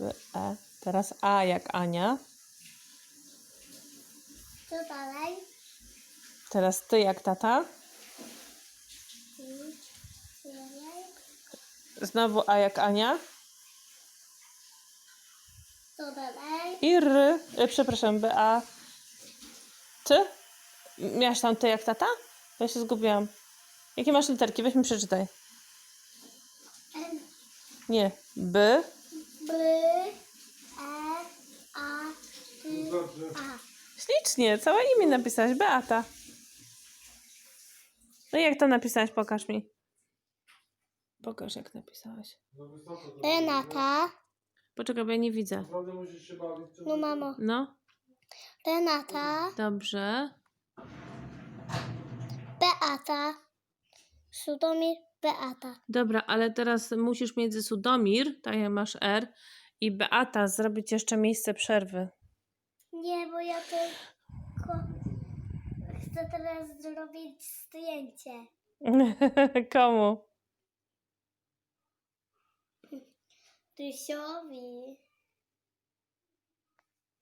E. Teraz A jak Ania. Co dalej? Teraz ty jak tata. Znowu A jak Ania. Co dalej? I R. E, przepraszam, B, A. Ty? Miałaś tam ty jak tata? Ja się zgubiłam. Jakie masz literki? Weź mi przeczytaj. Nie. B. B, E, A, T, A. Ślicznie. Całe imię napisałaś. Beata. No i jak to napisałaś? Pokaż mi. Pokaż jak napisałaś. Renata. Poczekaj, bo ja nie widzę. Naprawdę musisz się bawić. co No mamo. No. Renata. Dobrze. Beata. Sudomir. Beata. Dobra, ale teraz musisz między Sudomir, tak jak masz R, i Beata zrobić jeszcze miejsce przerwy. Nie, bo ja tylko chcę teraz zrobić zdjęcie. Komu? Tysiowi.